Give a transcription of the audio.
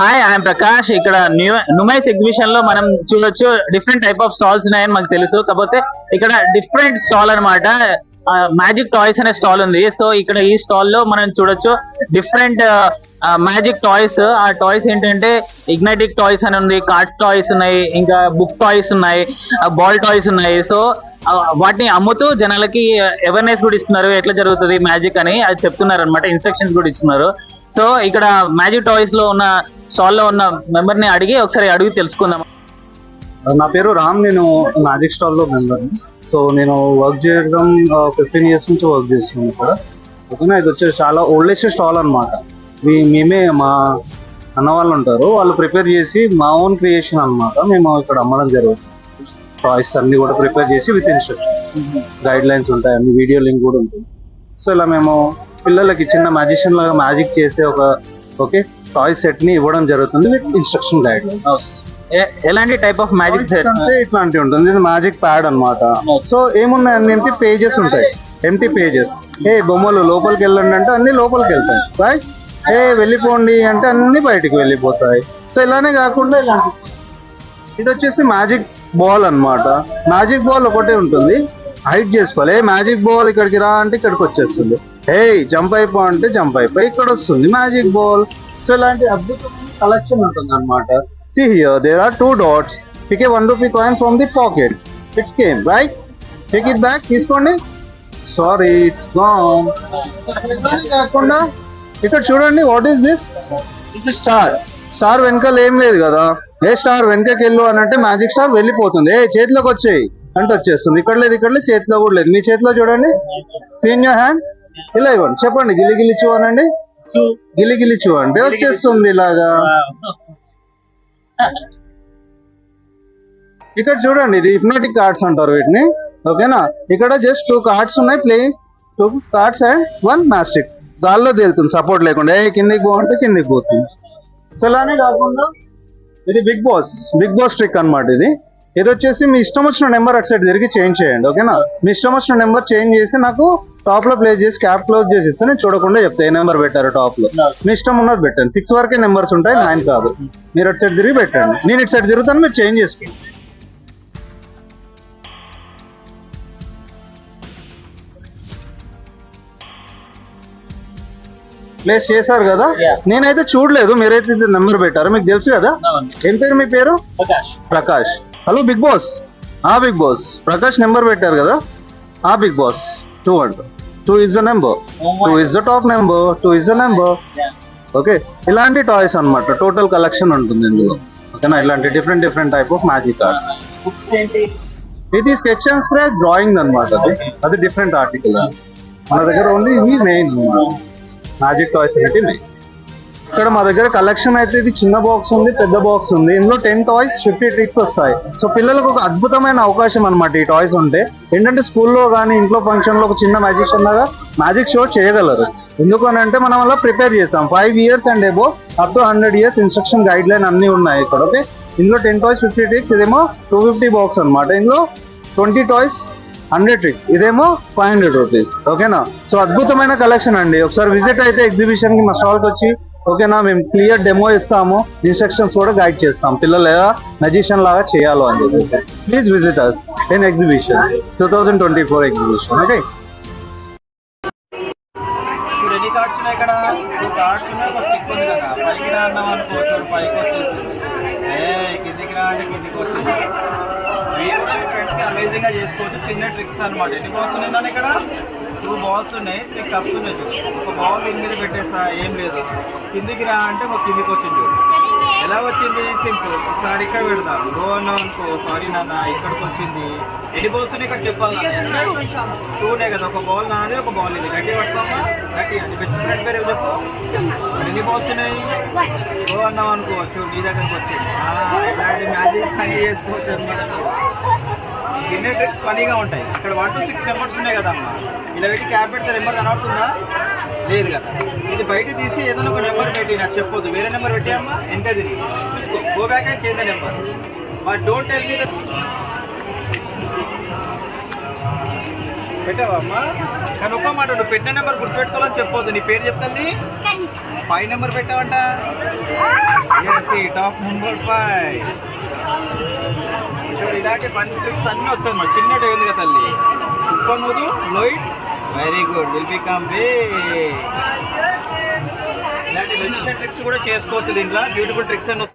Hi I'm Prakash ఇక్కడ new నుమైస్ ఎగ్జిబిషన్లో మనం చూడొచ్చు డిఫరెంట్ టైప్ ఆఫ్ స్టాల్స్ ఉన్నాయని మాకు తెలుసు. కాకపోతే ఇక్కడ డిఫరెంట్ స్టాల్ అన్నమాట. మ్యాజిక్ టాయ్స్ అనే స్టాల్ ఉంది. సో ఇక్కడ ఈ స్టాల్లో మనం చూడొచ్చు డిఫరెంట్ మ్యాజిక్ టాయ్స్ ఆ టాయ్స్ ఏంటంటే ఇగ్నైటిక్ టాయ్స్ అని ఉంది కార్ట్ టాయ్స్ ఉన్నాయి ఇంకా బుక్ టాయ్స్ ఉన్నాయి బాల్ టాయ్స్ ఉన్నాయి. సో వాటిని అమ్ముతూ జనాలకి అవేర్నెస్ కూడా ఇస్తున్నారు. ఎట్లా జరుగుతుంది మ్యాజిక్ అని అది చెప్తున్నారు అనమాట ఇన్స్ట్రక్షన్స్ కూడా ఇస్తున్నారు. సో ఇక్కడ మ్యాజిక్ టాయ్స్లో ఉన్న స్టాల్లో ఉన్న మెంబర్ని అడిగి ఒకసారి అడిగి తెలుసుకుందాం. నా పేరు రామ్. నేను మ్యాజిక్ స్టాల్లో మెంబర్ సో నేను వర్క్ చేయడం ఫిఫ్టీన్ ఇయర్స్ నుంచి వర్క్ చేస్తున్నాను ఇక్కడ. ఓకేనా ఇది వచ్చేసి చాలా ఓల్డెస్ట్ స్టాల్ అనమాట మేమే మా అన్న వాళ్ళు ఉంటారు. వాళ్ళు ప్రిపేర్ చేసి మా ఓన్ క్రియేషన్ అనమాట మేము ఇక్కడ అమ్మడం జరుగుతుంది. టాయ్స్ అన్ని కూడా ప్రిపేర్ చేసి విత్ ఇన్స్ట్రక్షన్ గైడ్ లైన్స్ ఉంటాయి అన్ని వీడియో లింక్ కూడా ఉంటుంది సో ఇలా మేము పిల్లలకి చిన్న మ్యాజిషియన్ లాగా మ్యాజిక్ చేసే ఒక ఓకే టాయ్ సెట్ని ఇవ్వడం జరుగుతుంది విత్ ఇన్స్ట్రక్షన్ గైడ్ ఎలాంటి టైప్ ఆఫ్ మ్యాజిక్ సెట్ అంటే ఇట్లాంటి ఉంటుంది. ఇది మ్యాజిక్ ప్యాడ్ అన్నమాట. సో ఏమున్నాయి? అన్ని ఎంటీ పేజెస్ ఉంటాయి. ఎంటీ పేజెస్ ఏ బొమ్మలు లోపలికి వెళ్ళండి అంటే అన్ని లోపలికి వెళ్తాయి రైట్ ఏ వెళ్ళిపోండి అంటే అన్ని బయటికి వెళ్ళిపోతాయి. సో ఇలానే కాకుండా ఇలాంటి ఇది వచ్చేసి మ్యాజిక్ బాల్ అన్నమాట. మ్యాజిక్ బాల్ ఒకటే ఉంటుంది. హైట్ చేసుకోవాలి. ఏ మ్యాజిక్ బాల్ ఇక్కడికి రా అంటే ఇక్కడికి వచ్చేస్తుంది. ఏ జంప్ అయిపో అంటే జంప్ అయిపోయి ఇక్కడ వస్తుంది. మ్యాజిక్ బాల్ సో ఇలాంటి అద్భుతమైన కలెక్షన్ ఉంటుంది అనమాట see here there are two dots pick a one rupee coin from the pocket it's came right take it back తీసుకోండి సారీ ఇట్స్ గాన్ కాకుండా ఇక్కడ చూడండి what is this it's star star వెనకాల ఏం లేదు కదా. ఏ స్టార్ వెనకకి వెళ్ళు అని అంటే మ్యాజిక్ స్టార్ వెళ్ళిపోతుంది. ఏ చేతిలోకి వచ్చేయి అంటే వచ్చేస్తుంది. ఇక్కడ లేదు ఇక్కడ లేదు చేతిలో కూడా లేదు. మీ చేతిలో చూడండి. సీనియర్ హ్యాండ్ ఇలా ఇవ్వండి. చెప్పండి. గిలి గిలి చూ అనండి గిలి గిలి చూ అంటే వచ్చేస్తుంది ఇలాగా. ఇక్కడ చూడండి ఇది హిప్నాటిక్ కార్డ్స్ అంటారు వీటిని. ఓకేనా? ఇక్కడ జస్ట్ టూ కార్డ్స్ ఉన్నాయి. Play two cards and one మ్యాస్టిక్ గాల్లో తేలుతుంది. సపోర్ట్ లేకుండా. ఏ కిందికి పోవంటే కిందికి పోతుంది. సో ఇలానే కాకుండా ఇది Bigg Boss. Bigg Boss trick అన్నమాట ఇది. ఇది వచ్చేసి మీ ఇష్టం వచ్చిన నెంబర్ అటు సైడ్ తిరిగి చేంజ్ చేయండి ఓకేనా మీ ఇష్టం వచ్చిన నెంబర్ చేంజ్ చేసి నాకు టాప్లో ప్లే చేసి క్యాప్ క్లోజ్ చేసి ఇస్తే నేను చూడకుండా చెప్తా ఏ నెంబర్ పెట్టారు టాప్లో. మీ ఇష్టం ఉన్నది పెట్టండి. సిక్స్ వరకే నెంబర్స్ ఉంటాయి నైన్ కాదు. మీరు అటు సైడ్ తిరిగి పెట్టండి. నేను ఇటు సైడ్ తిరుగుతాను మీరు చేంజ్ చేసుకోండి. ప్లేస్ చేశారు కదా. నేనైతే చూడలేదు మీరైతే నెంబర్ పెట్టారు? మీకు తెలుసు కదా? ఏం పేరు మీ పేరు? ప్రకాష్. హలో బిగ్ బాస్ ఆ బిగ్ బాస్ ప్రకాష్ నెంబర్ పెట్టారు కదా? ఆ బిగ్ బాస్ టూ అంట two is the number two is the top number two is the number okay ఇలాంటి టాయ్స్ అన్నమాట. టోటల్ కలెక్షన్ ఉంటుంది ఇందులో. ఓకేనా ఇలాంటి different different type of magic art ఇది స్కెచ్ అండ్ స్ప్రే డ్రాయింగ్ అన్నమాట అది. అది డిఫరెంట్ ఆర్టికల్ మన దగ్గర ఓన్లీ ఇవి మెయిన్ మ్యాజిక్ టాయ్స్ అనేవి ఉన్నాయి. ఇక్కడ మా దగ్గర కలెక్షన్ అయితే ఇది చిన్న బాక్స్ ఉంది పెద్ద బాక్స్ ఉంది. ఇందులో టెన్ టాయ్స్ ఫిఫ్టీ ట్రిక్స్ వస్తాయి. సో పిల్లలకు ఒక అద్భుతమైన అవకాశం అనమాట ఈ టాయ్స్ ఉంటే. ఏంటంటే స్కూల్లో కానీ ఇంట్లో ఫంక్షన్లో ఒక చిన్న మ్యాజిషియన్ లాగా మ్యాజిక్ షో చేయగలరు. ఎందుకనంటే మనం అలా ప్రిపేర్ చేసాం five years and above up to hundred years instruction guide line అన్ని ఉన్నాయి ఇక్కడ ఓకే ఇందులో టెన్ టాయ్స్ ఫిఫ్టీ ట్రిక్స్ ఇదేమో టూ ఫిఫ్టీ బాక్స్ అనమాట ఇందులో ట్వంటీ టాయ్స్ హండ్రెడ్ ట్రిక్స్ ఇదేమో ఫైవ్ హండ్రెడ్ రూపీస్ ఓకేనా సో అద్భుతమైన కలెక్షన్ అండి. ఒకసారి విజిట్ అయితే ఎగ్జిబిషన్కి మా స్టాల్కి వచ్చి ఓకేనా మేము క్లియర్ డెమో ఇస్తాము. ఇన్స్ట్రక్షన్స్ కూడా గైడ్ చేస్తాం. పిల్లలు ఎలా మెజిషియన్ లాగా చేయాలో అని చెప్పేసి. Please visit us in exhibition two thousand twenty four exhibition okay cards ఉన్నాయి ఇక్కడ? టూ కార్డ్స్ ఉన్నాయి ఒక స్టిక్ ఉంది కదా. పైకి రా అనుకో చూడు పైకి వచ్చేసింది. ఏ కిందికి కిందికి వచ్చింది మీరు కూడా మీ ఫ్రెండ్స్కి అమేజింగ్గా చేసుకోవచ్చు. చిన్న ట్రిక్స్ అన్నమాట. ఎన్ని బాల్స్ ఉన్నాయి ఇక్కడ? టూ బాల్స్ ఉన్నాయి. త్రీ కప్స్ ఉన్నాయి చూడు. ఒక బాల్ మీద పెట్టేసా ఏం లేదు. కిందికి రా అంటే ఒక కిందికి వచ్చింది చూడు. ఎలా వచ్చింది? సింపుల్ ఒకసారి ఇక్కడ పెడదాం. గో అన్నాం అనుకో. సారీ నాన్న ఇక్కడికి వచ్చింది. ఎన్ని బాల్స్ ఉన్నాయి ఇక్కడ చెప్పాలి? టూనే కదా. ఒక బాల్ నాది ఒక బాల్ ఇది. గట్టి పట్టుకోమా గట్టి. అది బెస్ట్ ఫ్రెండ్ పేరు ఏం చెప్పు? ఎన్ని బాల్స్ ఉన్నాయి? గో అన్నాం అనుకోవచ్చు నీ దగ్గరకు వచ్చింది. ఇలాంటి మ్యాజిక్స్ అన్ని చేసుకోవచ్చు అనమాట కింద ట్రిక్స్ ఫనీగా ఉంటాయి. ఇక్కడ వన్ టు సిక్స్ నెంబర్స్ ఉన్నాయి కదా అమ్మా ఇలా పెట్టి క్యాప్ పెడితే నెంబర్ కనబడుతుందా? లేదు కదా. ఇది బయట తీసి ఏదైనా ఒక నెంబర్ పెట్టి నాకు చెప్పొద్దు. వేరే నెంబర్ పెట్టి అమ్మా. వెనక తిరిగి. చూసుకో go back and change number but don't tell me పెట్టావా అమ్మా? కానీ ఒక్క మాట నువ్వు పెట్టిన నెంబర్ గుర్తుపెట్టుకోవాలని చెప్పొద్దు. నీ పేరు చెప్తాంది ఫైవ్ నెంబర్ పెట్టావంట. టాప్ ముంబర్ ఫైవ్ చూడు ఇలాంటి పని ట్రిక్స్ అన్నీ వచ్చాయి మా చిన్న ఉంది కదా తల్లి. ఉప్పనుదు లోయిట్ వెరీ గుడ్ విల్ బికమ్ బే ఇలాంటి మ్యూజిషియన్ ట్రిక్స్ కూడా చేసుకోవచ్చు దీంట్లో. బ్యూటిఫుల్ ట్రిక్స్ అని